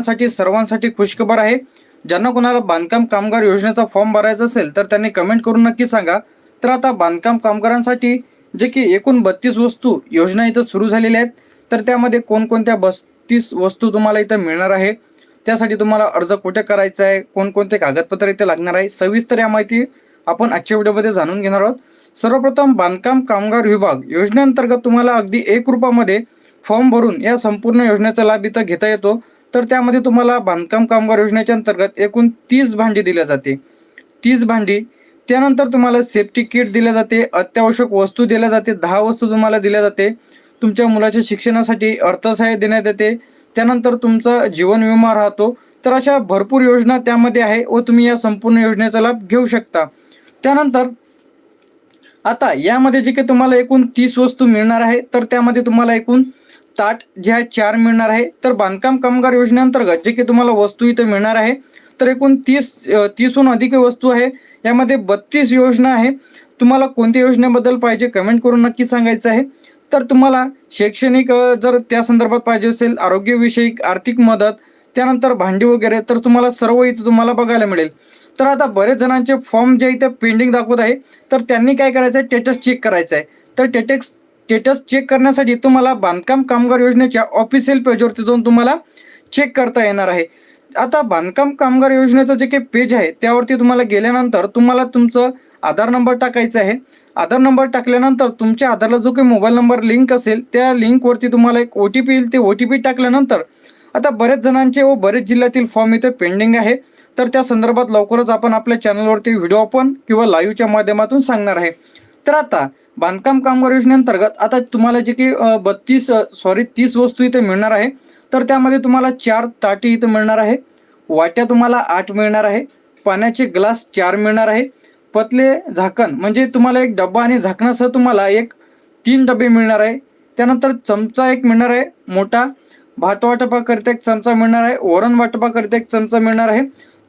साठी सर्वांसाठी खुशखबर आहे. ज्यांना कोणाला बांधकाम कामगार योजनेचा फॉर्म भरायचा असेल तर त्यांनी कमेंट करून नक्की सांगा. तर आता बांधकाम कामगारांसाठी जे की एकूण बत्तीस वस्तू योजना इथं सुरू झालेल्या आहेत. तर त्यामध्ये कोणकोणत्या बत्तीस वस्तू तुम्हाला इथं मिळणार आहे? त्यासाठी तुम्हाला अर्ज कुठे करायचा आहे? कोणकोणते कागदपत्र इथे लागणार आहे? सविस्तर या माहिती आपण आजच्या व्हिडिओमध्ये जाणून घेणार आहोत. सर्वप्रथम बांधकाम कामगार विभाग योजनेअंतर्गत तुम्हाला अगदी एक रुपयामध्ये फॉर्म भरून या संपूर्ण योजनेचा लाभ इथं घेता येतो. तर त्यामध्ये तुम्हाला बांधकाम कामगार योजनेच्या अंतर्गत एकूण तीस भांडी दिल्या जाते. तीस भांडी त्यानंतर तुम्हाला सेफ्टी किट दिल्या जाते अत्यावश्यक वस्तू दिल्या जाते दहा वस्तू तुम्हाला दिल्या जाते. तुमच्या मुलाच्या शिक्षणासाठी अर्थसहाय्य देण्यात येते. त्यानंतर तुमचा जीवन विमा राहतो. तर अशा भरपूर योजना त्यामध्ये आहे व तुम्ही या संपूर्ण योजनेचा लाभ घेऊ शकता. त्यानंतर आता यामध्ये जे काही तुम्हाला एकूण तीस वस्तू मिळणार आहे तर त्यामध्ये तुम्हाला एकूण ताट जे आहे चार मिळणार आहे. तर बांधकाम कामगार योजनेअंतर्गत जे की तुम्हाला वस्तू इथे मिळणार आहे. तर एकूण तीस तीसहून अधिक वस्तू आहे. यामध्ये बत्तीस योजना आहे. तुम्हाला कोणत्या योजनेबद्दल पाहिजे कमेंट करून नक्की सांगायचं आहे. तर तुम्हाला शैक्षणिक जर त्या संदर्भात पाहिजे असेल आरोग्यविषयक आर्थिक मदत त्यानंतर भांडी वगैरे तर तुम्हाला सर्व इथं तुम्हाला बघायला मिळेल. तर आता बरेच जणांचे फॉर्म जे इथे पेंडिंग दाखवत आहे तर त्यांनी काय करायचं आहे स्टेटस चेक करायचं आहे तर टेटेक्स स्टेटस चेक करण्यासाठी तुम्हाला बांधकाम कामगार योजनेच्या ऑफिशियल पेजवरती जाऊन तुम्हाला चेक करता येणार आहे. आता बांधकाम कामगार योजनेचं जे काही पेज आहे त्यावरती तुम्हाला गेल्यानंतर तुम्हाला तुमचं आधार नंबर टाकायचा आहे. आधार नंबर टाकल्यानंतर तुमच्या आधारला जो काही मोबाईल नंबर लिंक असेल त्या लिंकवरती तुम्हाला एक ओ टी पी येईल. ते ओ टी पी टाकल्यानंतर आता बरेच जणांचे व बरेच जिल्ह्यातील फॉर्म इथे पेंडिंग आहे. तर त्या संदर्भात लवकरच आपण आपल्या चॅनलवरती व्हिडिओ आपण किंवा लाईव्हच्या माध्यमातून सांगणार आहे. तर आता बांधकाम कामगार योजनेअंतर्गत आता तुम्हाला जे की बत्तीस सॉरी तीस वस्तू इथे मिळणार आहे. तर त्यामध्ये तुम्हाला चार ताटी इथं मिळणार आहे. वाट्या तुम्हाला आठ मिळणार आहे. पाण्याचे ग्लास चार मिळणार आहे. पतले झाकण म्हणजे तुम्हाला एक डब्बा आणि झाकणासह तुम्हाला एक तीन डबे मिळणार आहे. त्यानंतर चमचा एक मिळणार आहे मोठा. भात वाटपाकरिता एक चमचा मिळणार आहे. वरण वाटपाकरिता एक चमचा मिळणार आहे.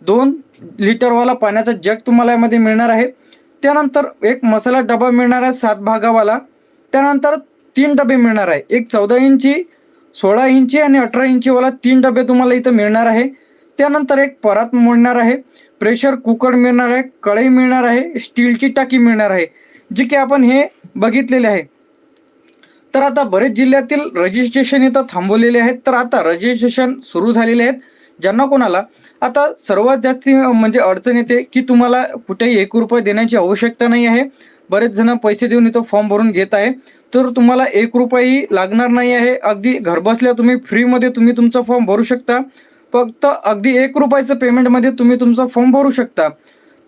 दोन लिटरवाला पाण्याचा जग तुम्हाला यामध्ये मिळणार आहे. त्यानंतर एक मसाला डबा मिळणार आहे सात भागावाला. त्यानंतर तीन डबे मिळणार आहे. एक चौदा इंची सोळा इंची आणि अठरा इंचीवाला तीन डबे तुम्हाला इथं मिळणार आहे. त्यानंतर एक परात मिळणार आहे. प्रेशर कुकर मिळणार आहे. कढई मिळणार आहे. स्टीलची टाकी मिळणार आहे. जे की आपण हे बघितलेले आहे. तर आता बरेच जिल्ह्यातील रजिस्ट्रेशन इथं थांबवलेले आहेत. तर आता रजिस्ट्रेशन सुरू झालेले आहेत. ज्यांना कोणाला. आता सर्वात जास्त म्हणजे अडचण येते की तुम्हाला कुठेही एक रुपये देण्याची आवश्यकता नाही आहे. बरेच जण पैसे देऊन इथं फॉर्म भरून घेत आहे. तर तुम्हाला एक रुपयाही लागणार नाही आहे. अगदी घरबसल्या तुम्ही फ्रीमध्ये तुम्ही तुमचा फॉर्म भरू शकता. फक्त अगदी एक रुपयाचं पेमेंटमध्ये तुम्ही तुमचा फॉर्म भरू शकता.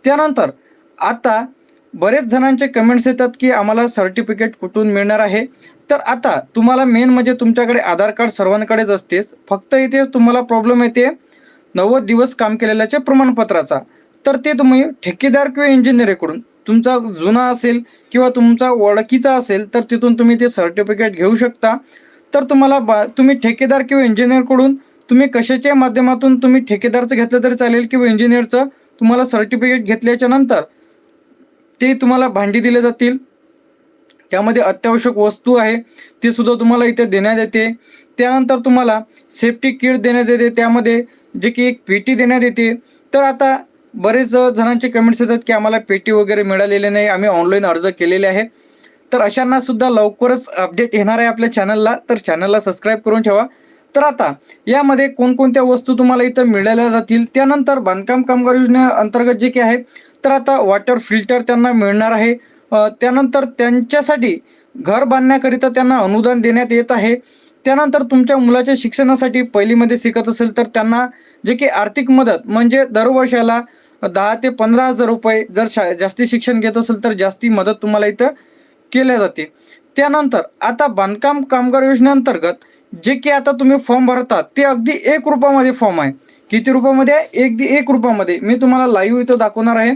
त्यानंतर आता बरेच जणांचे कमेंट्स येतात की आम्हाला सर्टिफिकेट कुठून मिळणार आहे? तर आता तुम्हाला मेन म्हणजे तुमच्याकडे आधार कार्ड सर्वांकडेच असतेच. फक्त इथे तुम्हाला प्रॉब्लेम येते नव्वद दिवस काम केलेल्याच्या प्रमाणपत्राचा. तर ते तुम्ही ठेकेदार किंवा इंजिनिअरकडून तुमचा जुना असेल किंवा तुमचा ओळखीचा असेल तर तिथून तुम्ही ते सर्टिफिकेट घेऊ शकता. तर तुम्हाला बा तुम्ही ठेकेदार किंवा इंजिनिअरकडून तुम्ही कशाच्या माध्यमातून तुम्ही ठेकेदारचं घेतलं तरी चालेल किंवा इंजिनिअरचं तुम्हाला सर्टिफिकेट घेतल्याच्या नंतर ते तुम्हाला भांडी दिले जातील. त्यामध्ये अत्यावश्यक वस्तू आहे ती सुद्धा तुम्हाला इथे देण्यात येते. त्यानंतर तुम्हाला सेफ्टी किट देण्यात येते. त्यामध्ये जे की एक पेटी देण्यात येते. तर आता बरेच जणांचे कमेंट्स येतात की आम्हाला पेटी वगैरे मिळालेले नाही आम्ही ऑनलाईन अर्ज केलेले आहे. तर अशांना सुद्धा लवकरच अपडेट येणार आहे आपल्या चॅनलला तर चॅनलला सबस्क्राईब करून ठेवा. तर आता यामध्ये कोणकोणत्या वस्तू तुम्हाला इथं मिळाल्या जातील? त्यानंतर बांधकाम कामगार योजने अंतर्गत जे काही आहे तर आता वॉटर फिल्टर त्यांना मिळणार आहे. त्यानंतर त्यांच्यासाठी घर बांधण्याकरिता त्यांना अनुदान देण्यात येत आहे. त्यानंतर तुमच्या मुलाच्या शिक्षणासाठी पहिलीमध्ये शिकत असेल तर त्यांना जे की आर्थिक मदत म्हणजे दरवर्षाला दहा ते पंधरा हजार रुपये जर शा जास्ती शिक्षण घेत असेल तर जास्ती मदत तुम्हाला इथं केल्या जाते. त्यानंतर आता बांधकाम कामगार योजनेअंतर्गत जे की आता तुम्ही फॉर्म भरतात ते अगदी एक रुपयामध्ये फॉर्म आहे. किती रुपयामध्ये? आहे एक एक रुपयामध्ये. मी तुम्हाला लाईव्ह इथं दाखवणार आहे.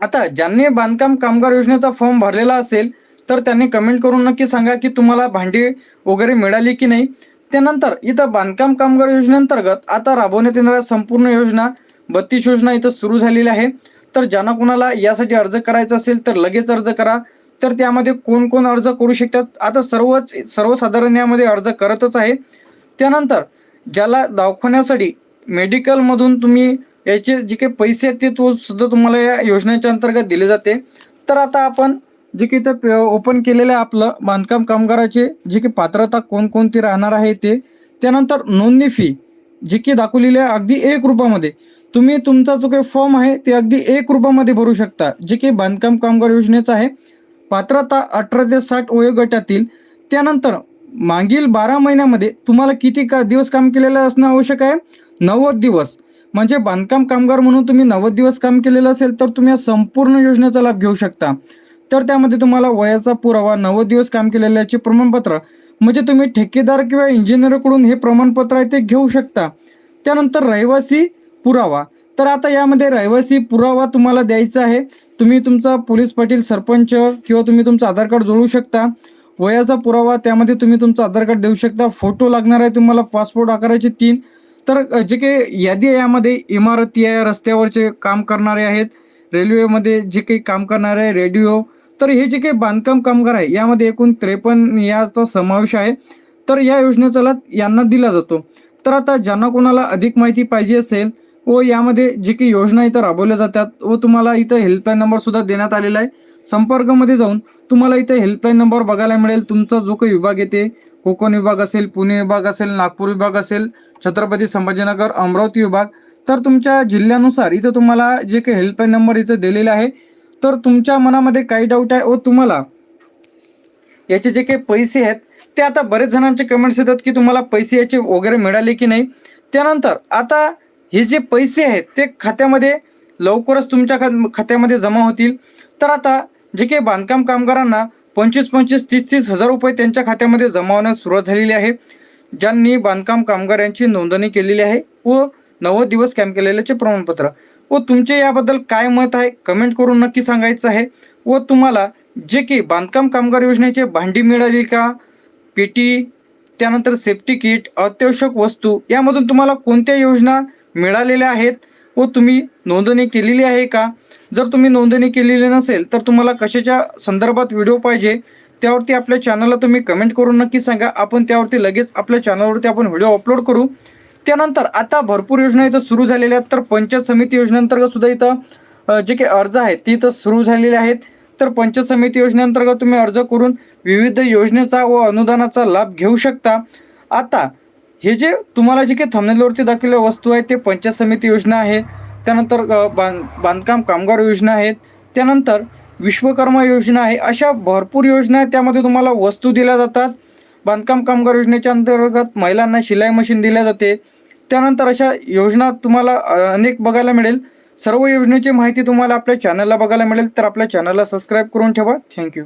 आता ज्यांनी बांधकाम कामगार योजनेचा फॉर्म भरलेला असेल तर त्यांनी कमेंट करून नक्की सांगा की तुम्हाला भांडी वगैरे मिळाली की नाही. त्यानंतर इथं बांधकाम कामगार योजनेअंतर्गत आता राबवण्यात येणाऱ्या संपूर्ण योजना बत्तीस योजना इथं सुरू झालेल्या आहे. तर ज्यांना कुणाला यासाठी अर्ज करायचा असेल तर लगेच अर्ज करा. तर त्यामध्ये कोण कोण अर्ज करू शकतात? आता सर्वच सर्वसाधारण यामध्ये अर्ज करतच आहे. त्यानंतर ज्याला दाखवण्यासाठी मेडिकलमधून तुम्ही याचे जे काही पैसे आहेत ते तो सुद्धा तुम्हाला या योजनेच्या अंतर्गत दिले जाते. तर आता आपण जे की इथं ओपन केलेलं आहे आपलं बांधकाम कामगाराचे जी की पात्रता कोणकोणती राहणार आहे ते. त्यानंतर नोंदणी फी जी की दाखवलेली आहे अगदी एक रुपयामध्ये. तुम्ही तुमचा जो काही फॉर्म आहे ते अगदी एक रुपयामध्ये भरू शकता. जे की बांधकाम कामगार योजनेचं आहे पात्रता अठरा ते साठ वयोगटातील त्यानंतर मागील बारा महिन्यामध्ये तुम्हाला किती का दिवस काम केलेलं असणं आवश्यक आहे? नव्वद दिवस. म्हणजे बांधकाम कामगार म्हणून तुम्ही नव्वद दिवस काम केलेलं असेल तर तुम्ही या संपूर्ण योजनेचा लाभ घेऊ शकता. तर त्यामध्ये तुम्हाला वयाचा पुरावा नव्वद दिवस काम केलेल्याचे प्रमाणपत्र म्हणजे तुम्ही ठेकेदार किंवा इंजिनियरकडून हे प्रमाणपत्र आहे ते घेऊ शकता. त्यानंतर रहिवासी पुरावा. तर आता यामध्ये रहिवासी पुरावा तुम्हाला द्यायचा आहे. तुम्ही तुमचा पोलीस पाटील सरपंच किंवा तुम्ही तुमचं आधार कार्ड जोडू शकता. वयाचा पुरावा त्यामध्ये तुम्ही तुमचं आधार कार्ड देऊ शकता. फोटो लागणार आहे तुम्हाला पासपोर्ट आकाराचे तीन. तर जे काही यादी आहे यामध्ये इमारती आहे रस्त्यावरचे काम करणारे आहेत. रेल्वेमध्ये जे काही काम करणारे आहे रेडिओ. तर हे जे काही बांधकाम कामगार आहे यामध्ये एकूण त्रेपन्न याचा समावेश आहे. तर या योजनेचा लाभ यांना दिला जातो. तर आता ज्यांना कोणाला अधिक माहिती पाहिजे असेल व यामध्ये जे काही योजना इथं राबवल्या जातात व तुम्हाला इथं हेल्पलाईन नंबर सुद्धा देण्यात आलेला आहे. संपर्कमध्ये जाऊन तुम्हाला इथं हेल्पलाईन नंबर बघायला मिळेल. तुमचा जो काही विभाग येते कोकण विभाग असेल पुणे विभाग असेल नागपूर विभाग असेल छत्रपती संभाजीनगर अमरावती विभाग. तर तुमच्या जिल्ह्यानुसार इथं तुम्हाला जे काही हेल्पलाईन नंबर इथं दिलेले आहे तर तुमच्या मनामध्ये काही डाऊट आहे व तुम्हाला याचे जे काही पैसे आहेत ते आता बरेच जणांचे कमेंट्स येतात की तुम्हाला पैसे याचे वगैरे मिळाले की नाही. त्यानंतर आता हे जे पैसे आहेत ते खात्यामध्ये लवकरच तुमच्या खात्यामध्ये जमा होतील. तर आता जे काही बांधकाम कामगारांना पंचवीस पंचवीस तीस तीस हजार रुपये त्यांच्या खात्यामध्ये जमा होण्यास सुरुवात झालेली आहे. ज्यांनी बांधकाम कामगारांची नोंदणी केलेली आहे व नव्वद दिवस कॅम्प केलेल्याचे प्रमाणपत्र. व तुमचे याबद्दल काय मत आहे? कमेंट करून नक्की सांगायचं आहे. व तुम्हाला जे की बांधकाम कामगार योजनेचे भांडी मिळाली का? पेटी त्यानंतर सेफ्टी किट अत्यावश्यक वस्तू यामधून तुम्हाला कोणत्या योजना मिळालेल्या आहेत व तुम्ही नोंदणी केलेली आहे का? जर तुम्ही नोंदणी केलेली नसेल तर तुम्हाला कशाच्या संदर्भात व्हिडिओ पाहिजे त्यावरती आपल्या चॅनलला तुम्ही कमेंट करून नक्की सांगा. आपण त्यावरती लगेच आपल्या चॅनलवरती आपण व्हिडिओ अपलोड करू. त्यानंतर आता भरपूर योजना इथं सुरू झालेल्या आहेत. तर पंचायत समिती योजनेअंतर्गत सुद्धा इथं जे काही अर्ज आहेत ती इथं सुरू झालेले आहेत. तर पंचायत समिती योजनेअंतर्गत तुम्ही अर्ज करून विविध योजनेचा व अनुदानाचा लाभ घेऊ शकता. आता हे जे तुम्हाला जे काही थंबनेलवरती दाखवलेल्या वस्तू आहेत ते पंचायत समिती योजना आहे त्यानंतर बां बांधकाम कामगार योजना आहेत त्यानंतर विश्वकर्मा योजना आहे अशा भरपूर योजना आहेत त्यामध्ये तुम्हाला वस्तू दिल्या जातात. बांधकाम कामगार योजनेच्या अंतर्गत महिलांना शिलाई मशीन दिल्या जाते. त्यानंतर अशा योजना तुम्हाला अनेक बघायला मिळेल. सर्व योजनेची माहिती तुम्हाला आपल्या चॅनलला बघायला मिळेल तर आपल्या चॅनलला सबस्क्राईब करून ठेवा. थँक्यू